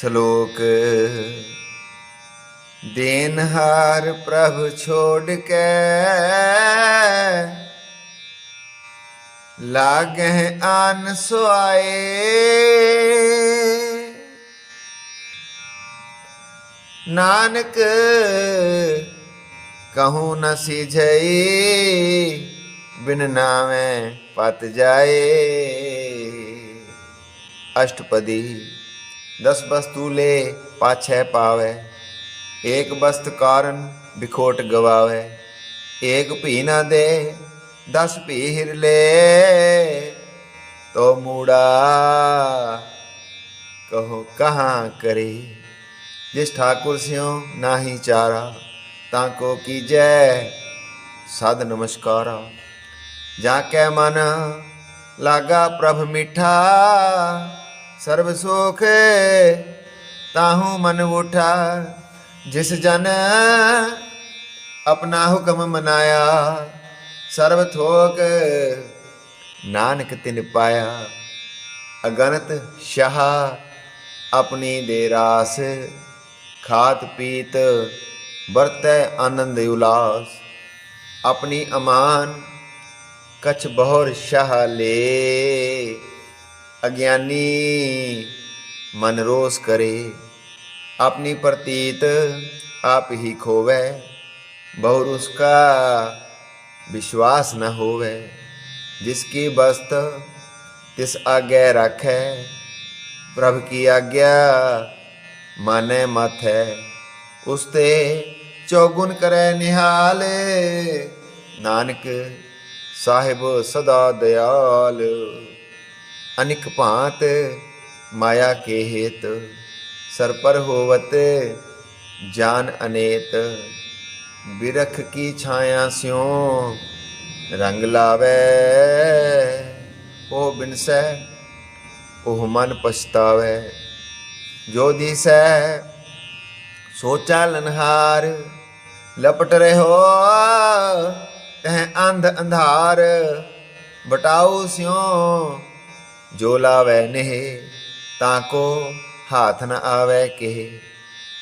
श्लोक। देनहार प्रभु छोड़ के लाग हैं आन आए नानक, कहूँ न सीझई, बिन नामे पत जाए। अष्टपदी दस वस्तु ले, पाछे पावे। एक बस्त कारण बिखोट गवावे। एक पी ना दे, दस पीर ले। तो मुड़ा, कहो, कहाँ करे? जिस ठाकुर स्यों ना ही चारा, ताको की जय साध नमस्कारा। जाके मन लागा प्रभ मिठा। ਸਰਬ ਸੁਖ ਤਾਹੂ ਮਨ ਉਠਾ, ਜਿਸ ਜਨ ਆਪਣਾ ਹੁਕਮ ਮਨਾਇਆ, ਸਰਬ ਥੋਕ ਨਾਨਕ ਤਿਨ ਪਾਇਆ ਅਗਣਤ ਸ਼ਾਹ ਆਪਣੀ ਦੇ ਰਾਸ, ਖਾਤ ਪੀਤ ਵਰਤੈ ਆਨੰਦ ਉਲਾਸ, ਆਪਣੀ ਅਮਾਨ ਕਛ ਬਹੁਰ ਸ਼ਾਹ ਲੇ। अज्ञानी मन रोस करे। अपनी प्रतीत आप ही खोवे, बहुर उसका विश्वास न होवे। जिसकी वस्त तिस आज्ञा है प्रभ की आज्ञा माने मत है उसते चौगुन करे निहाल, नानक साहिब सदा दयाल। ਅਨਿਕ ਭਾਂਤ ਮਾਇਆ ਕੇ ਹੇਤ ਸਰ ਪਰ ਹੋਵਤ ਜਾਨ ਅਨੇਤ। ਬਿਰਖ ਕੀ ਛਾਇਆ ਸਿਉ, ਰੰਗ ਲਾਵੇ, ਉਹ ਬਿਨਸੈ, ਉਹ ਮਨ ਪਛਤਾਵੇ। ਜੋ ਦਿਸੈ ਸੋ ਚਾਲਨਹਾਰ ਲਪਟ ਰਹੋ, ਤਹ ਅੰਧ ਅੰਧਾਰ ਬਟਾਉ ਸਿਉ जो लावै नेहे, ताको हाथ न आवे के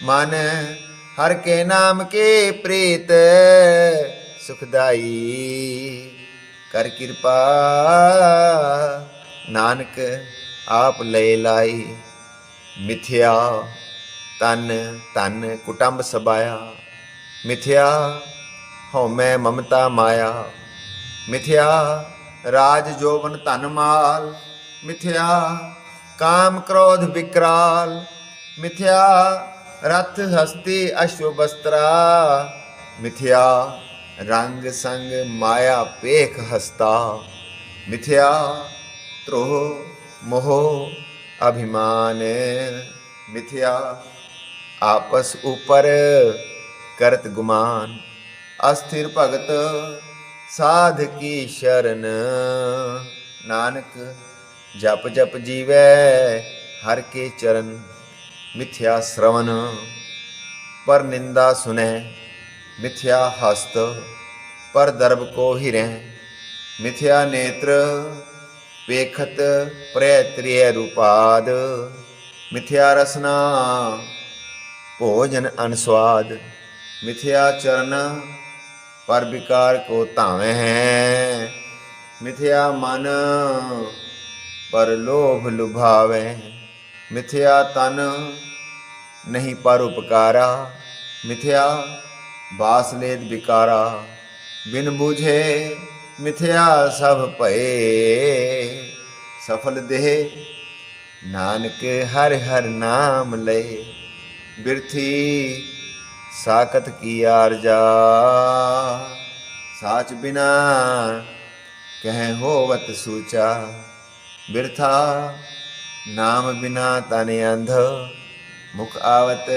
मन हर के नाम के प्रीत सुखदाई, कर कृपा नानक आप ले लाई। मिथ्या तन तन कुटुंब सबाया, मिथ्या होमै ममता माया, मिथ्या राज जोवन धन माल मिथ्या, काम क्रोध विकराल, मिथ्या, रथ हस्ती अश्वस्त्रा मिथ्या, रंग संग माया पेख हस्ता, मिथ्या, त्रोह, मोह, अभिमान, मिथ्या, आपस ऊपर करत गुमान, अस्थिर भगत साध की शरण, नानक ਜਪ ਜਪ ਜੀਵੈ, ਹਰ ਕੇ ਚਰਨ ਮਿਥਿਆ ਸ਼ਰਵਨ ਪਰ ਨਿੰਦਾ ਸੁਨੈ, ਮਿਥਿਆ ਹਸਤ, ਪਰ ਦਰਬ ਕੋ ਹਿਰੈ। ਮਿਥਿਆ ਨੇਤਰ, ਵੇਖਤ ਪ੍ਰੈ ਤ੍ਰਿਯ ਰੂਪਾਦ। ਮਿਥਿਆ ਰਸਨਾ, ਭੋਜਨ ਅਨਸਵਾਦ ਮਿਥਿਆ ਚਰਨ, ਪਰ ਵਿਕਾਰ ਕੋ ਧਾਵੇਂ ਹੈ। ਮਿਥਿਆ ਮਨ पर लोभ लुभावे। मिथ्या तन नहीं पर उपकारा। मिथ्या बास लेद बिकारा। बिन बुझे मिथ्या सब पे सफल देह नानक हर हर नाम ले। बिरथी साकत की आर जा। साच बिना कह होवत सूचा। ਬਿਰਥਾ, ਨਾਮ ਬਿਨਾ ਤਨ ਅੰਧ, ਮੁਖ ਆਵਤ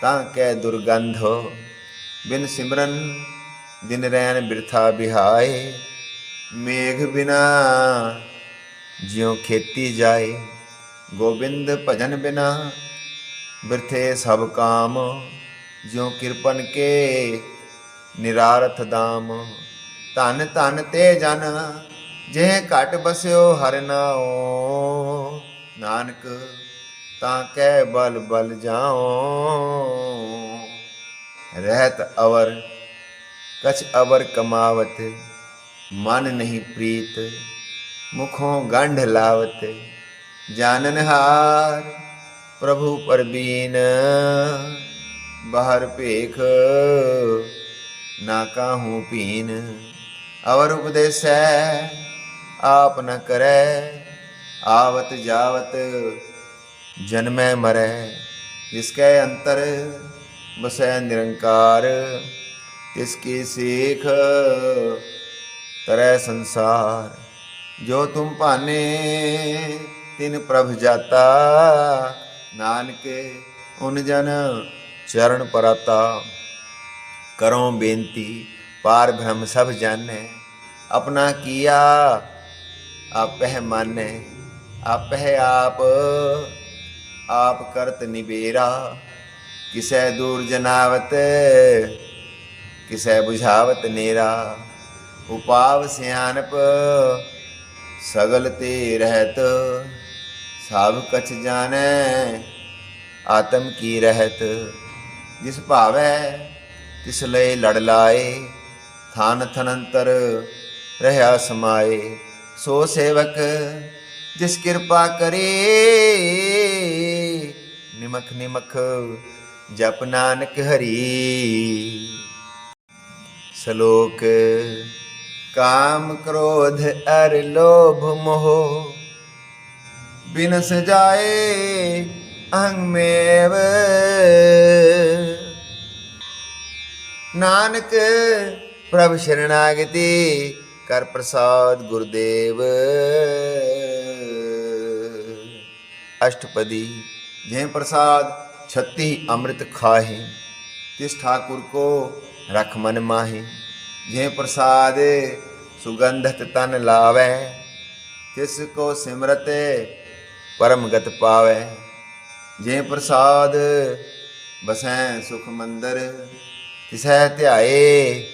ਤਾਂ ਕੈ ਦੁਰਗੰਧ। ਬਿਨ ਸਿਮਰਨ ਦਿਨ ਰੈਨ ਬਿਰਥਾ ਬਿਹਾਏ, ਮੇਘ ਬਿਨਾ ਜਿਉ ਖੇਤੀ ਜਾਏ। ਗੋਬਿੰਦ ਭਜਨ ਬਿਨਾ ਬਿਰਥੇ ਸਭ ਕਾਮ, ਜਿਉ ਕਿਰਪਨ ਕੇ ਨਿਰਾਰਥ ਦਾਮ। ਧਨ ਧਨ ਤੇ ਜਨ ਜਿਹ ਘਟ ਬਸਿਓ ਹਰਿ ਨਾਉ ਨਾਨਕ ਤਾਂ ਕੈ ਬਲ ਬਲ ਜਾਓ ਰਹਿਤ ਅਵਰ ਕਛ ਅਵਰ ਕਮਾਵਤ ਮਨ ਨਹੀਂ ਪ੍ਰੀਤ ਮੁਖੋਂ ਗੰਢ ਲਾਵਤ ਜਾਨਨ ਹਾਰ ਪ੍ਰਭੂ ਪਰਬੀਨ ਬਾਹਰ ਭੇਖ ਨਾ ਕਾਹੂ ਪੀਨ ਅਵਰ ਉਪਦੇਸੈ आप न करे। आवत जावत जन्मे मरे। जिसके अंतर बसे निरंकार। तिसकी सीख तरह संसार। जो तुम पाने, तिन प्रभ जाता। नानक, उन जन चरण पराता। करो बेनती, पार भ्रम सब जाने। अपना किया आप मन, आप आप। आप करत निबेरा, किसे दूर जनावत, किसे बुझावत नेरा। उपाव सियानप, सगल ते रहत सब कछ जाने, आत्म की रहत। जिस भाव, तिस लड़लाए लड़ लाए, थान थनंतर रहया समाए। सो सेवक, जिस कृपा करे, निमख निमख जप नानक हरी। श्लोक काम क्रोध अर लोभ मोह। बिन सजाए अहंग में नानक, प्रभ शरणागति कर प्रसाद गुरुदेव। अष्टपदी, जय प्रसाद, छत्ती अमृत खाहे। तिस ठाकुर को रख मन माहे। जय प्रसाद, सुगंधत तन लावे। तिसको सिमरत परम गत पावे। जय प्रसाद, बसें सुख मंदर। तिसह त्याए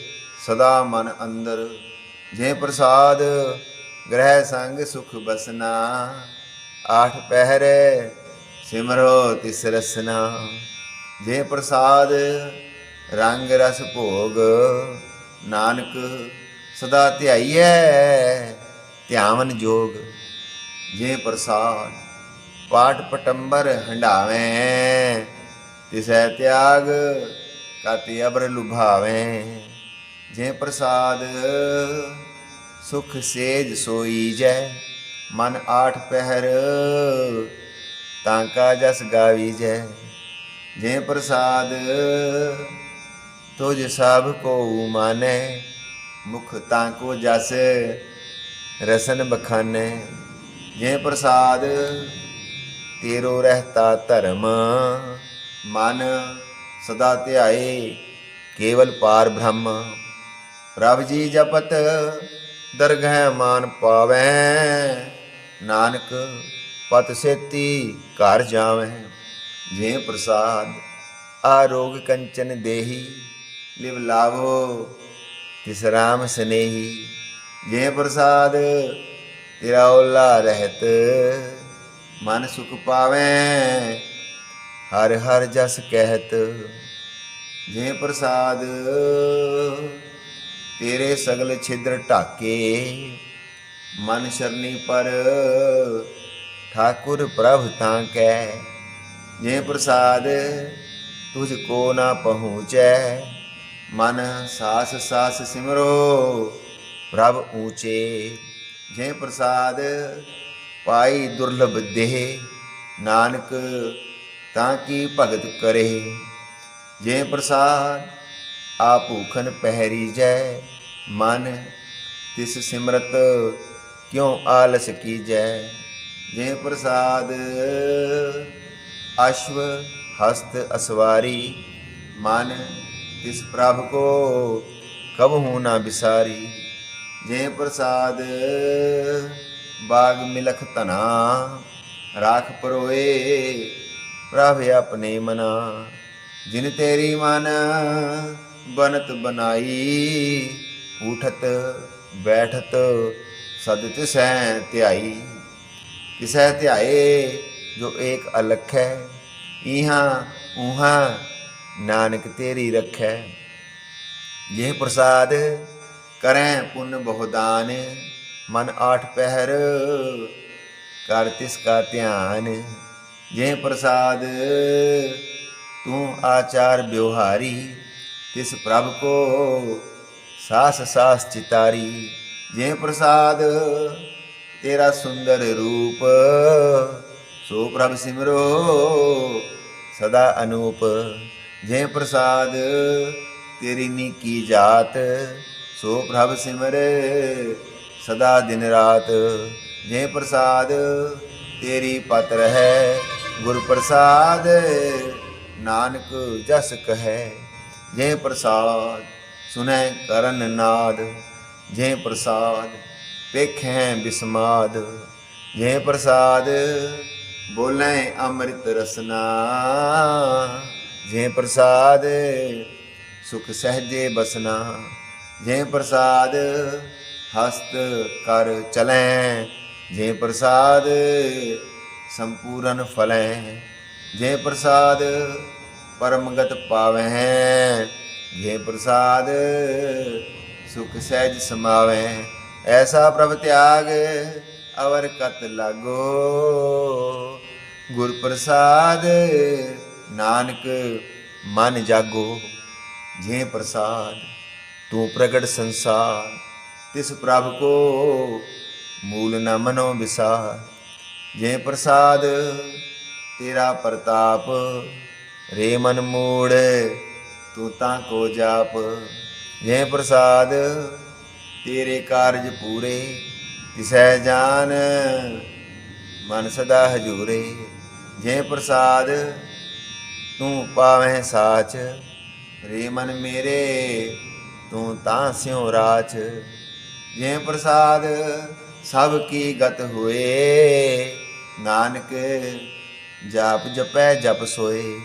सदा मन अंदर। ਜੇ ਪ੍ਰਸਾਦ ਗ੍ਰਹਿ ਸੰਗ ਸੁਖ ਬਸਨਾ, ਆਠ ਪਹਿਰ ਸਿਮਰੋ ਤਿਸ ਰਸਨਾ। ਜੇ ਪ੍ਰਸਾਦ ਰੰਗ ਰਸ ਭੋਗ, ਨਾਨਕ ਸਦਾ ਧਿਆਈਐ, ਧਿਆਵਨ ਜੋਗ। ਜੇ ਪ੍ਰਸਾਦ ਪਾਠ ਪਟੰਬਰ ਹੰਡਾਵੇਂ ਤਿਸੈ ਤਿਆਗ, ਕਾਤੀ ਅਬਰ ਲੁਭਾਵੇਂ। ਜੇ ਪ੍ਰਸਾਦ ਸੁਖ ਸੇਜ ਸੋਈ ਜੈ, ਮਨ ਆਠ ਪਹਿਰ ਤਾਂ ਕਾ ਜਸ ਗਾਵੀ ਜੈ। ਜੇ ਪ੍ਰਸਾਦ ਤੁਝ ਸਭ ਕੋ ਮਾਨੈ, ਮੁਖ ਤਾਂ ਕੋ ਜਸ ਰਸਨ ਬਖਾਨੈ। ਜੇ ਪ੍ਰਸਾਦ ਤੇਰੋ ਰਹਤਾ ਧਰਮ, ਮਨ ਸਦਾ ਧਿਆਏ, ਕੇਵਲ ਪਾਰ ਬ੍ਰਹਮ। ਪ੍ਰਭ ਜੀ ਜਪਤ, ਦਰਗਹਿ ਮਾਨ ਪਾਵੈ। ਨਾਨਕ, ਪਤ ਸੇਤੀ ਘਰ ਜਾਵੈ। ਜੇ ਪ੍ਰਸਾਦ ਆਰੋਗ ਕੰਚਨ ਦੇਹੀ, ਲਿਵ ਲਾਵੋ, ਤਿਸ ਰਾਮ ਸਨੇਹੀ। ਜੇ ਪ੍ਰਸਾਦ, ਤੇਰਾ ਓਲਾ ਰਹਿਤ, ਮਨ ਸੁਖ ਪਾਵੈ। ਹਰ ਹਰ ਜਸ ਕਹਿਤ, ਜੇ ਪ੍ਰਸਾਦ तेरे सगल छिद्र ढाके मन शरणी पर ठाकुर प्रभ कै जे प्रसाद तुझको ना पहुँचे मन सास सास सिमरो प्रभ ऊँचे जे प्रसाद पाई दुर्लभ दे नानक ताकि भगत करे जे प्रसाद आपूखन पहरी जय ਮਨ, ਤਿਸ ਸਿਮਰਤ ਕਿਉ ਆਲਸ ਕੀਜੈ? ਜੇ ਪ੍ਰਸਾਦ ਅਸ਼ਵ ਹਸਤ ਅਸਵਾਰੀ, ਮਨ ਤਿਸ ਪ੍ਰਭ ਕੋ ਕਬਹੂ ਨਾ ਬਿਸਾਰੀ। ਜੇ ਪ੍ਰਸਾਦ ਬਾਗ ਮਿਲਖ ਤਨਾ ਰਾਖ ਪਰੋਏ ਪ੍ਰਭ ਆਪਣੇ ਮਨਾ। ਜਿਨ ਤੇਰੀ ਮਨ ਬਨਤ ਬਨਾਈ ਉਠਤ ਬੈਠਤ ਸਦ ਤਿਸੈ ਧਿਆਈ ਤਿਸੈ ਧਿਆਏ ਜੋ ਏਕ ਅਲਖ ਹੈ ਇਹਾਂ ਉਹਾਂ ਨਾਨਕ ਤੇਰੀ ਰਖੈ ਜੇ ਪ੍ਰਸਾਦ ਕਰੈ ਪੁੰਨ ਬਹੁਦਾਨ ਮਨ ਆਠ ਪਹਿਰ ਕਰ ਤਿਸ ਕਾ ਧਿਆਨ ਜੇ ਪ੍ਰਸਾਦ ਤੂੰ ਆਚਾਰ ਬਿਵਹਾਰੀ ਤਿਸ ਪ੍ਰਭ ਕੋ ਸਾਸ ਸਾਸ ਚਿਤਾਰੀ, ਜੇ ਪ੍ਰਸਾਦ ਤੇਰਾ ਸੁੰਦਰ ਰੂਪ, ਸੋ ਪ੍ਰਭ ਸਿਮਰੋ ਸਦਾ ਅਨੂਪ। ਜੇ ਪ੍ਰਸਾਦ ਤੇਰੀ ਨੀਕੀ ਜਾਤ, ਸੋ ਪ੍ਰਭ ਸਿਮਰੇ ਸਦਾ ਦਿਨ ਰਾਤ। ਜੇ ਪ੍ਰਸਾਦ ਤੇਰੀ ਪਤ ਹੈ ਗੁਰ ਪ੍ਰਸਾਦ ਨਾਨਕ ਜਸ ਕਹੈ। ਜੇ ਪ੍ਰਸਾਦ ਸੁਨੈ ਕਰਨ ਨਾਦ ਜੇ ਪ੍ਰਸਾਦ ਵੇਖੈ ਬਿਸਮਾਦ। ਜੇ ਪ੍ਰਸਾਦ ਬੋਲੇ ਅੰਮ੍ਰਿਤ ਰਸਨਾ ਜੇ ਪ੍ਰਸਾਦ ਸੁਖ ਸਹਜੇ ਬਸਨਾ। ਜੇ ਪ੍ਰਸਾਦ ਹਸਤ ਕਰ ਚਲੈ ਜੇ ਪ੍ਰਸਾਦ ਸੰਪੂਰਨ ਫਲੈ। ਜੇ ਪ੍ਰਸਾਦ ਪਰਮਗਤ ਪਾਵੈ ये प्रसाद सुख सहज समावे। ऐसा प्रभ त्याग, अवर कत लागो। गुर प्रसाद, नानक मन जागो। जे प्रसाद, तू प्रगट संसार, तिस प्रभ को मूल न मनो विसार। जे प्रसाद, तेरा प्रताप, रे मन मूड़ ਤੂੰ ਤਾਂ ਕੋ ਜਾਪ। ਜੇ ਪ੍ਰਸਾਦ, ਤੇਰੇ ਕਾਰਜ ਪੂਰੇ, ਤਿਸੈ ਜਾਨ, ਮਨ ਸਦਾ ਹਜੂਰੇ। ਜੇ ਪ੍ਰਸਾਦ, ਤੂੰ ਪਾਵੇਂ ਸਾਚ, ਰੇ ਮਨ ਮੇਰੇ, ਤੂੰ ਤਾਂ ਸਿਉ ਰਾਚ। ਜੇ ਪ੍ਰਸਾਦ, ਸਭ ਕੀ ਗਤ ਹੋਏ, ਨਾਨਕ ਜਾਪ ਜਪੈ ਜਪ ਸੋਏ।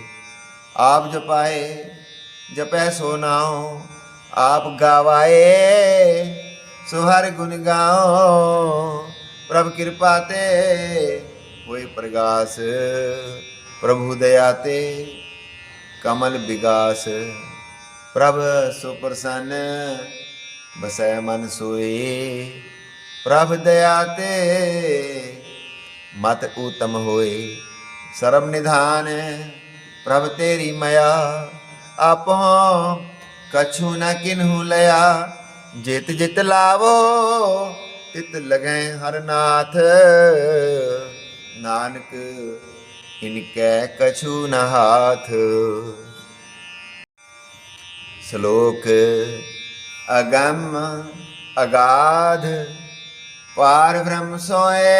ਆਪ ਜਪਾਏ जपै सोनाओ आप गावाए, सुहर गुन गाओ प्रभ कृपा ते, कोई प्रगास, प्रभु दयाते कमल विगास। प्रभ सुप्रसन्न, बसै मन सोए, प्रभ दयाते मत उत्तम होए। सर्व निधान, प्रभ तेरी मया ਪ੍ਰਭ ਆਪੋ ਕਛੂ ਨਾ ਕਿਨਹੂ ਲਿਆ। ਜਿਤ ਜਿਤ ਲਾਵੋ, ਤਿਤ ਲਗੈ ਹਰ ਨਾਥ। ਨਾਨਕ, ਇਨਕੈ ਕਛੂ ਨਾ ਹਾਥ। ਸ਼ਲੋਕ, ਅਗੰਮ ਅਗਾਧ, ਪਾਰ ਬ੍ਰਹਮ ਸੋਏ।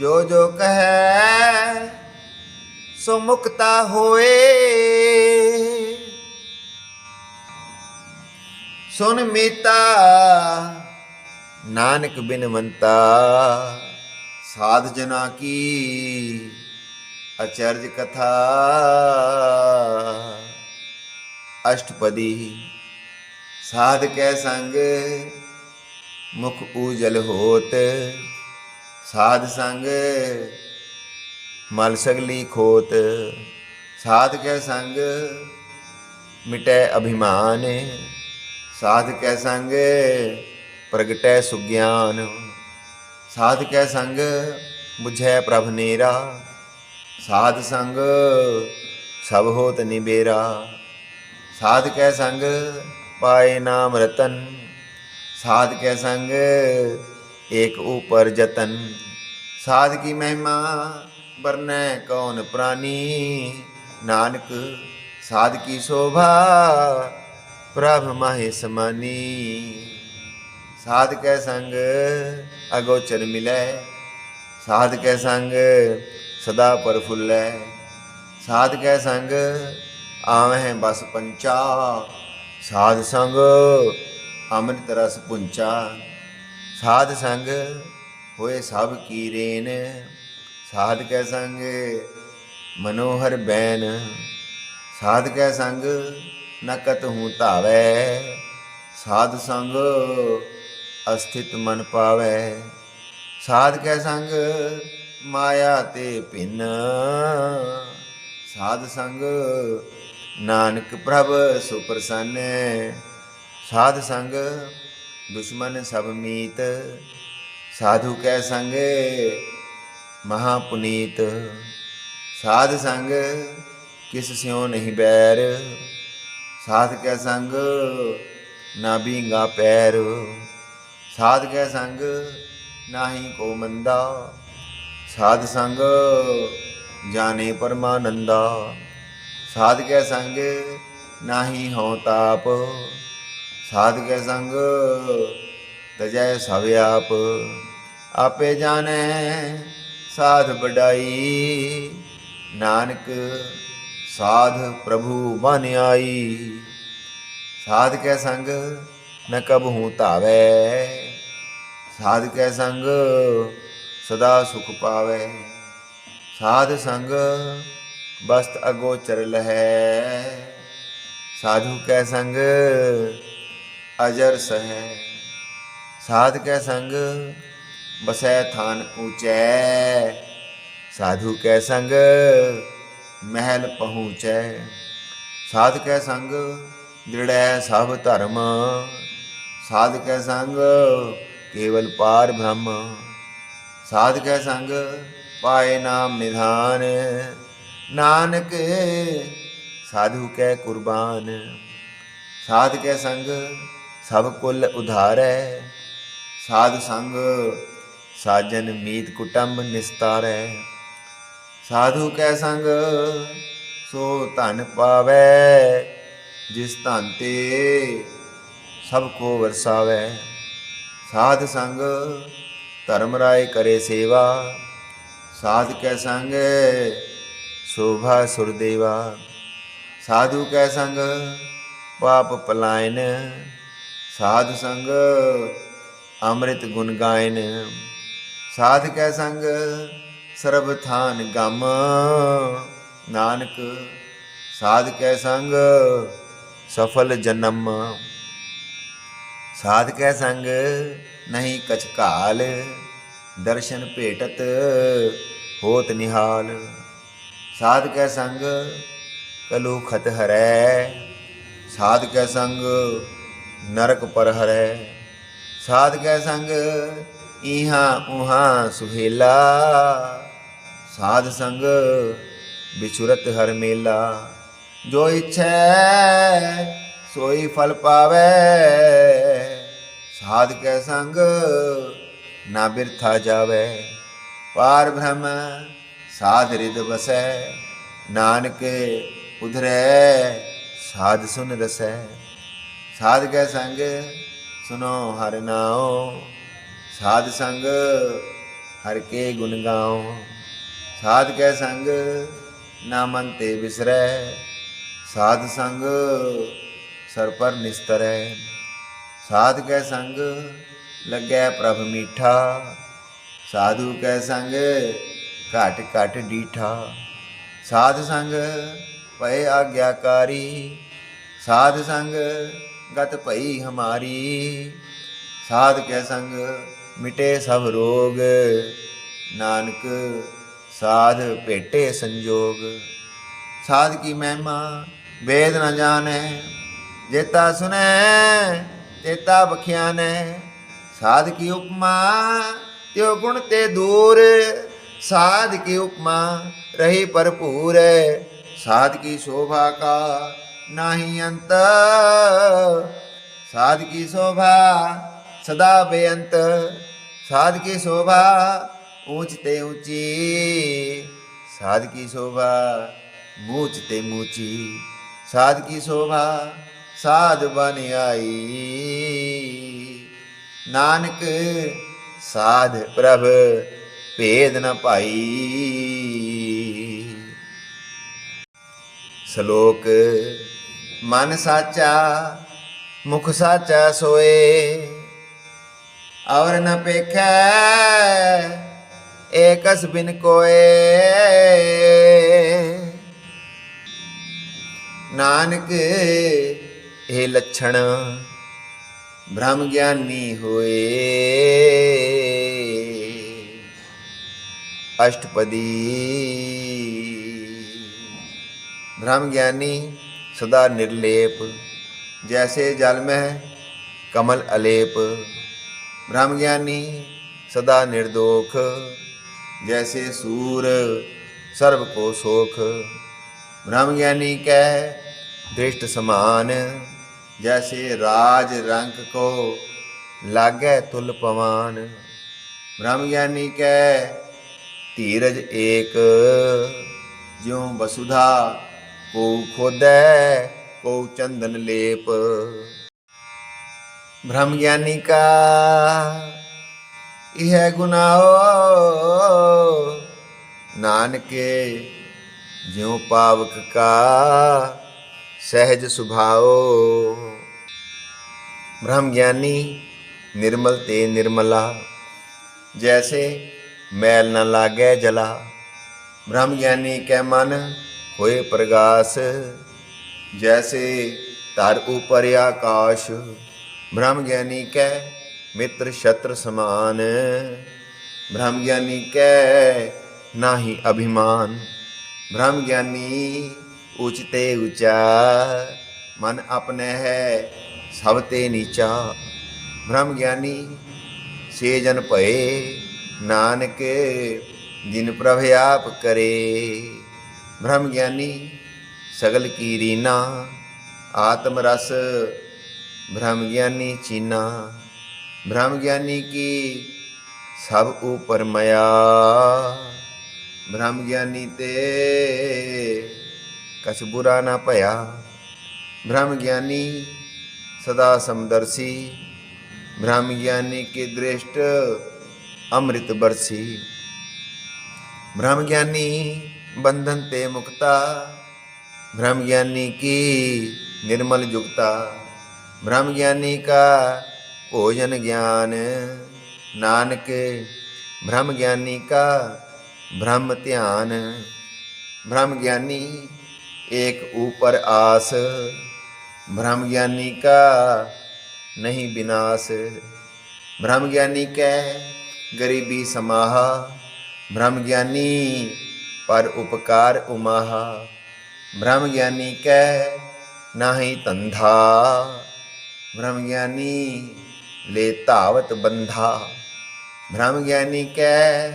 ਜੋ ਜੋ ਕਹੈ, ਸੋ ਮੁਕਤਾ ਹੋਏ। सुन मीता नानक बिनवंता साध जना की अचर्ज कथा अष्टपदी साध कै संग मुख उजल होत साध संग मल सगली खोत साध कै संग मिटै अभिमान साध कै संग, प्रगट सुज्ञान। साध कै संग, बुझे प्रभ नेरा। साध संग सब होत निबेरा। साध कै संग, पाए नाम रतन। साध कै संग, एक ऊपर जतन। साध की महिमा वर्ण कौन प्राणी? नानक, साध की शोभा ਪ੍ਰਭ ਮਾਹਿ ਸਮਾਨੀ ਸਾਧ ਕੈ ਸੰਗ ਅਗੋਚਰ ਮਿਲੈ। ਸਾਧ ਕੈ ਸੰਗ ਸਦਾ ਪਰਫੁੱਲੈ ਸਾਧ ਕੈ ਸੰਗ ਆਵਹਿ ਬਸ ਪੰਚਾ। ਸਾਧ ਸੰਗ ਅੰਮ੍ਰਿਤ ਰਸ ਪੁੰਚਾ। ਸਾਧ ਸੰਗ ਹੋਏ ਸਭ ਕੀ ਰੇਨ। ਸਾਧ ਕੈ ਸੰਗ ਮਨੋਹਰ ਬੈਨ। ਸਾਧ ਕੈ ਸੰਗ ਨਕਤ ਹੂੰ ਧਾਵੈ, ਸਾਧ ਸੰਗ ਅਸਥਿਤ ਮਨ ਪਾਵੈ। ਸਾਧ ਕੈ ਸੰਗ, ਮਾਇਆ ਤੇ ਭਿੰਨ। ਸਾਧ ਸੰਗ, ਨਾਨਕ ਪ੍ਰਭ ਸੁਪਰਸੰਨ। ਸਾਧ ਸੰਗ, ਦੁਸ਼ਮਨ ਸਭ ਮੀਤ। ਸਾਧੂ ਕੈ ਸੰਗ ਮਹਾ ਪੁਨੀਤ ਸਾਧ ਸੰਗ, ਕਿਸ ਸਿਉ ਨਹੀਂ ਬੈਰ। ਸਾਧ ਕੈ ਸੰਗ, ਨਾ ਬੀਂਗਾ ਪੈਰ। ਸਾਧ ਕੈ ਸੰਗ, ਨਾਹੀ ਕੋ ਮੰਦਾ। ਸਾਧ ਸੰਗ, ਜਾਣੇ ਪਰਮਾਨੰਦਾ। ਸਾਧ ਕੈ ਸੰਗ, ਨਾਹੀ ਹਉ ਤਾਪ। ਸਾਧ ਕੈ ਸੰਗ ਤਜੈ ਸਭ ਆਪ। ਆਪੇ ਜਾਣੈ ਸਾਧ ਬਡਾਈ ਨਾਨਕ ਸਾਧ ਪ੍ਰਭੂ ਬਨ ਆਈ ਸਾਧ ਕੈ ਸੰਗ ਨ ਕਬਹੂ ਧਾਵੈ ਸਾਧ ਕੈ ਸੰਗ ਸਦਾ ਸੁਖ ਪਾਵੈ ਸਾਧ ਸੰਗ ਬਸਤ ਅਗੋਚਰ ਲਹੈ ਸਾਧੂ ਕੈ ਸੰਗ ਅਜਰ ਸਹੈ ਸਾਧ ਕੈ ਸੰਗ ਬਸੈ ਥਾਨ ਊਚੈ ਸਾਧੂ ਕੈ ਸੰਗ ਮਹਿਲ ਪਹੁੰਚੈ। ਸਾਧ ਸੰਗ, ਦ੍ਰਿੜੈ ਸਭ ਧਰਮ। ਸਾਧ ਕੈ ਸੰਗ, ਕੇਵਲ ਪਾਰ ਬ੍ਰਹਮ। ਸਾਧਕੈ ਸੰਗ, ਪਾਏ ਨਾਮ ਨਿਧਾਨ। ਨਾਨਕ, ਸਾਧੂ ਕੈ ਕੁਰਬਾਨ। ਸਾਧ ਕੈ ਸੰਗ, ਸਭ ਕੁਲ ਉਧਾਰੈ। ਸਾਧ ਸੰਗ, ਸਾਜਨ ਮੀਤ ਕੁਟੰਬ ਨਿਸਤਾਰੈ। ਸਾਧੂ ਕੈ ਸੰਗ, ਸੋ ਧਨ ਪਾਵੈ, ਜਿਸ ਧਨ ਤੇ ਸਭ ਕੋ ਵਰਸਾਵੈ। ਸਾਧ ਸੰਗ, ਧਰਮ ਰਾਏ ਕਰੇ ਸੇਵਾ, ਸਾਧ ਕੈ ਸੰਗ, ਸ਼ੋਭਾ ਸੁਰਦੇਵਾ ਸਾਧੂ ਕੈ ਸੰਗ, ਪਾਪ ਪਲਾਇਨ, ਸਾਧ ਸੰਗ, ਅੰਮ੍ਰਿਤ ਗੁਣ ਗਾਇਨ। ਸਾਧ ਕੈ ਸੰਗ ਸਰਬ ਥਾਨ ਗਮ। ਨਾਨਕ ਸਾਧ ਕੈ ਸੰਗ, ਸਫਲ ਜਨਮ। ਸਾਧ ਕੈ ਸੰਗ, ਨਹੀਂ ਕਛ ਕਾਲ ਦਰਸ਼ਨ ਭੇਟਤ, ਹੋਤ ਨਿਹਾਲ। ਸਾਧ ਕੈ ਸੰਗ, ਕਲੂ ਖਤ ਹਰੈ। ਸਾਧ ਕੈ ਸੰਗ, ਨਰਕ ਪਰ ਹਰੈ। ਸਾਧ ਕੈ ਸੰਗ ਇਹਾਂ ਉਹਾਂ ਸੁਹੇਲਾ। ਸਾਧ ਸੰਗ ਬਿਚੁਰਤ ਹਰ ਮੇਲਾ। ਜੋ ਇਛੈ, ਸੋਈ ਫਲ ਪਾਵੇ। ਸਾਧ ਕੈ ਸੰਗ, ਨਾ ਬਿਰਥਾ ਜਾਵੇ। ਪਾਰ ਬ੍ਰਹਮ, ਸਾਧ ਰਿਦ ਬਸੈ ਨਾਨਕ ਉਧਰੈ, ਸਾਧ ਸੁਨ ਰਸੈ। ਸਾਧ ਕੈ ਸੰਗ, ਸੁਨੋ ਹਰ ਨਾਉ। ਸਾਧ ਸੰਗ, ਹਰ ਕੇ ਗੁਣ ਗਾਉ। ਸਾਧ ਕੈ ਸੰਗ ਨਾ ਮਨ ਤੇ ਬਿਸਰੈ। ਸਾਧ ਸੰਗ, ਸਰ ਪਰ ਨਿਸਤਰੈ। ਸਾਧ ਕੈ ਸੰਗ, ਲੱਗੈ ਪ੍ਰਭ ਮੀਠਾ। ਸਾਧੂ ਕੈ ਸੰਗ, ਘਟ ਘਟ ਡੀਠਾ। ਸਾਧ ਸੰਗ ਪਏ ਆਗਿਆਕਾਰੀ। ਸਾਧ ਸੰਗ, ਗਤ ਭਈ ਹਮਾਰੀ। ਸਾਧ ਕੈ ਸੰਗ, ਮਿਟੇ ਸਭ ਰੋਗ। ਨਾਨਕ साध भेटे संजोग साध की महिमा वेद न जाने जेता सुने तेता बख्याने साध की उपमा त्यो गुण ते दूर साध की उपमा रही भरपूर साध की शोभा का नाही अंत साध की शोभा सदा बेअंत साध की शोभा ਊਚ ਤੇ ਊਚੀ ਸਾਧ ਕੀ ਸ਼ੋਭਾ ਮੂਚ ਤੇ ਮੂਚੀ ਸਾਧ ਕੀ ਸ਼ੋਭਾ ਸਾਧ ਬਨ ਆਈ ਨਾਨਕ ਸਾਧ ਪ੍ਰਭ ਭੇਦ ਨ ਭਾਈ ਸ਼ਲੋਕ ਮਨ ਸਾਚਾ ਮੁਖ ਸਾਚਾ ਸੋਏ ਔਰ ਨ ਪੇਖੈ एकस बिन कोए। नानक, हे लक्षण ब्रह्म ज्ञानी होए। अष्टपदी। ब्रह्म ज्ञानी सदा निर्लेप, जैसे जल में कमल अलेप। ब्रह्म ज्ञानी सदा निर्दोख। जैसे सूर, सर्व को सोख। ब्रह्म ज्ञानी कह, दृष्ट समान। जैसे राज रंक को लागे तुल पवान। ब्रह्म ज्ञानी कह, धीरज एक। ज्यों वसुधा, को खोदै, को चंदन लेप। ब्रह्म ज्ञानी का यह गुनाहो नानके, ज्यों पावक का सहज सुभाओ। ब्रह्म ज्ञानी निर्मल ते निर्मला, जैसे मैल न लागे जला। ब्रह्म ज्ञानी कै मन होए प्रगास, जैसे धर ऊपर आकाश। ब्रह्म ज्ञानी कै मित्र शत्रु समान। ब्रह्म ज्ञानी कै ना ही अभिमान। ब्रह्म ज्ञानी उचते ऊँचा मन अपने है सबते नीचा। ब्रह्म ज्ञानी से जन भये नानक, जिन प्रभ आप करे। ब्रह्म ज्ञानी सगल की रीना, आत्मरस ब्रह्म ज्ञानी चीना। ब्रह्म ज्ञानी की सब ऊपर मया ब्रह्म ज्ञानी ते कछ बुरा ना भया ब्रह्म ज्ञानी सदा समदर्शी ब्रह्म ज्ञानी की दृष्ट अमृत बरसी ब्रह्म ज्ञानी बंधन ते मुक्ता ब्रह्म ज्ञानी की निर्मल जुगता ब्रह्म ज्ञानी का भोजन ज्ञान। नानक, ब्रह्म ज्ञानी का ब्रह्म ध्यान। ब्रह्म ज्ञानी एक ऊपर आस। ब्रह्म ज्ञानी का नहीं विनाश। ब्रह्म ज्ञानी कै गरीबी समाहा। ब्रह्म ज्ञानी पर उपकार उमाहा। ब्रह्म ज्ञानी कै नाही तंधा ब्रह्म ज्ञानी ਲੈ ਧਾਵਤ ਬੰਧਾ। ਬ੍ਰਹਮ ਗਿਆਨੀ ਕੈ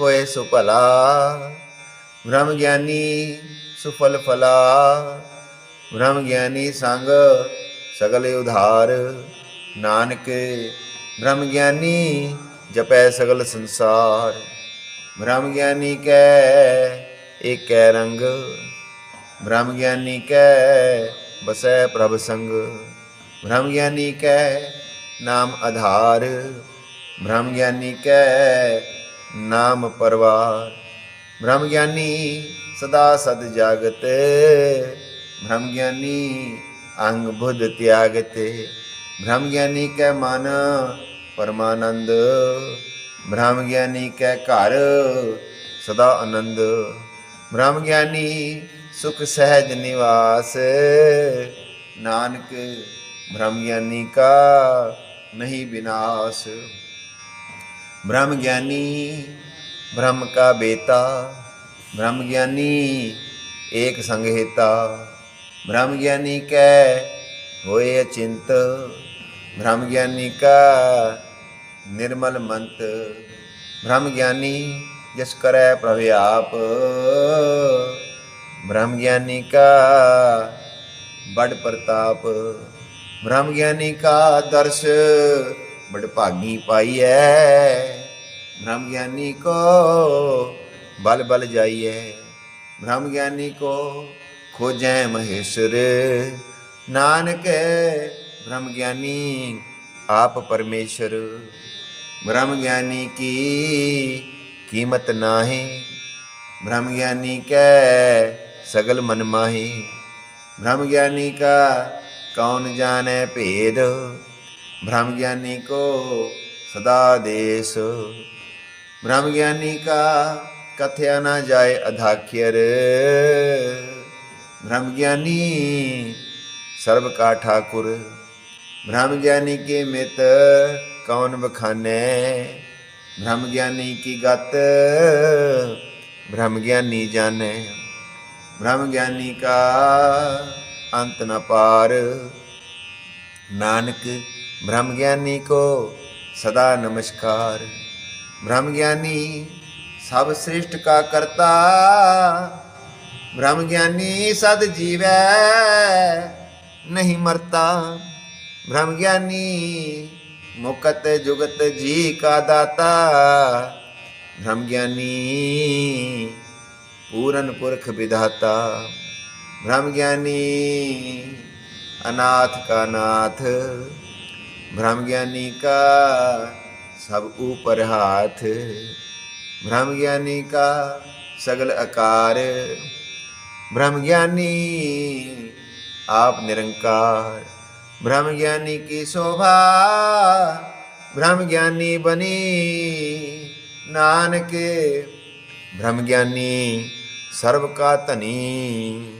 ਹੋਏ ਸੁਭਲਾ। ਬ੍ਰਹਮ ਗਿਆਨੀ ਸੁਫਲ ਫਲਾ। ਬ੍ਰਹਮ ਗਿਆਨੀ ਸੰਗ ਸਗਲ ਉਧਾਰ। ਨਾਨਕ, ਬ੍ਰਹਮ ਗਿਆਨੀ ਜਪੈ ਸਗਲ ਸੰਸਾਰ। ਬ੍ਰਹਮ ਗਿਆਨੀ ਕੈ ਏਕੈ ਰੰਗ। ਬ੍ਰਹਮ ਗਿਆਨੀ ਕੈ ਬਸੈ ਪ੍ਰਭ ਸੰਗ। ਬ੍ਰਹਮ ਗਿਆਨੀ ਕੈ नाम आधार। ब्रह्म ज्ञानी के नाम परवार। ब्रह्म ज्ञानी सदा सद जागत। ब्रह्म ज्ञानी अंग बुद्ध त्यागत। ब्रह्म ज्ञानी के मन परमानंद। ब्रह्म ज्ञानी के घर सदा आनंद। ब्रह्म ज्ञानी सुख सहज निवास। नानक ब्रह्म ज्ञानी का नहीं विनाश। ब्रह्म ज्ञानी, ब्रह्म का बेता ब्रह्म ज्ञानी, एक संगहेता। ब्रह्म ज्ञानी कै होए अचिंत। ब्रह्म ज्ञानी का निर्मल मंत। ब्रह्म ज्ञानी जिस करे प्रभु आप। ब्रह्म ज्ञानी का बड़ प्रताप। ਬ੍ਰਹਮ ਗਿਆਨੀ ਕਾ ਦਰਸ ਬੜ ਭਾਗੀ ਪਾਈਐ। ਬ੍ਰਹਮ ਗਿਆਨੀ ਕੋ ਬਲ ਬਲ ਜਾਈਐ। ਬ੍ਰਹਮ ਗਿਆਨੀ ਕੋ ਖੋਜੈ ਮਹੇਸ਼ਰ। ਨਾਨਕ ਬ੍ਰਹਮ ਗਿਆਨੀ ਆਪ ਪਰਮੇਸ਼ਰ। ਬ੍ਰਹਮ ਗਿਆਨੀ ਕੀ ਕੀਮਤ ਨਾਹੀ। ਬ੍ਰਹਮ ਗਿਆਨੀ ਕੈ ਸਗਲ ਮਨ ਮਾਹੀ। ਬ੍ਰਹਮ ਗਿਆਨੀ ਕਾ ਕੌਣ ਜਾਣੈ ਭੇਦ? ਬ੍ਰਹਮ ਗਿਆਨੀ ਕੋ ਸਦਾ ਦੇਸ। ਬ੍ਰਹਮ ਗਿਆਨੀ ਕਾ ਕਥਿਆ ਨਾ ਜਾਏ ਅਧਾਖਿਰ ਬ੍ਰਹਮ ਗਿਆਨੀ ਸਰਬ ਕਾ ਠਾਕੁਰ। ਬ੍ਰਹਮ ਗਿਆਨੀ ਕੇ ਮਿਤ ਕੌਣ ਬਖਾਨੈ ਬ੍ਰਹਮ ਗਿਆਨੀ ਕੀ ਗਤ? ਬ੍ਰਹਮ ਗਿਆਨੀ ਜਾਣੈ। ਬ੍ਰਹਮ ਗਿਆਨੀ ਕਾ अंत न पार नानक ब्रह्म ज्ञानी को सदा नमस्कार ब्रह्म ज्ञानी सब श्रेष्ठ का करता ब्रह्म ज्ञानी सद जीव नहीं मरता ब्रह्म ज्ञानी मुकत जुगत जी का दाता ब्रह्म ज्ञानी पूरन पुरख विधाता ब्रह्म ज्ञानी अनाथ का नाथ। ब्रह्म ज्ञानी का सब ऊपर हाथ। ब्रह्म ज्ञानी का सगल आकार ब्रह्म ज्ञानी आप निरंकार। ब्रह्म ज्ञानी की शोभा ब्रह्म ज्ञानी बनी नानक। ब्रह्म ज्ञानी सर्व का धनी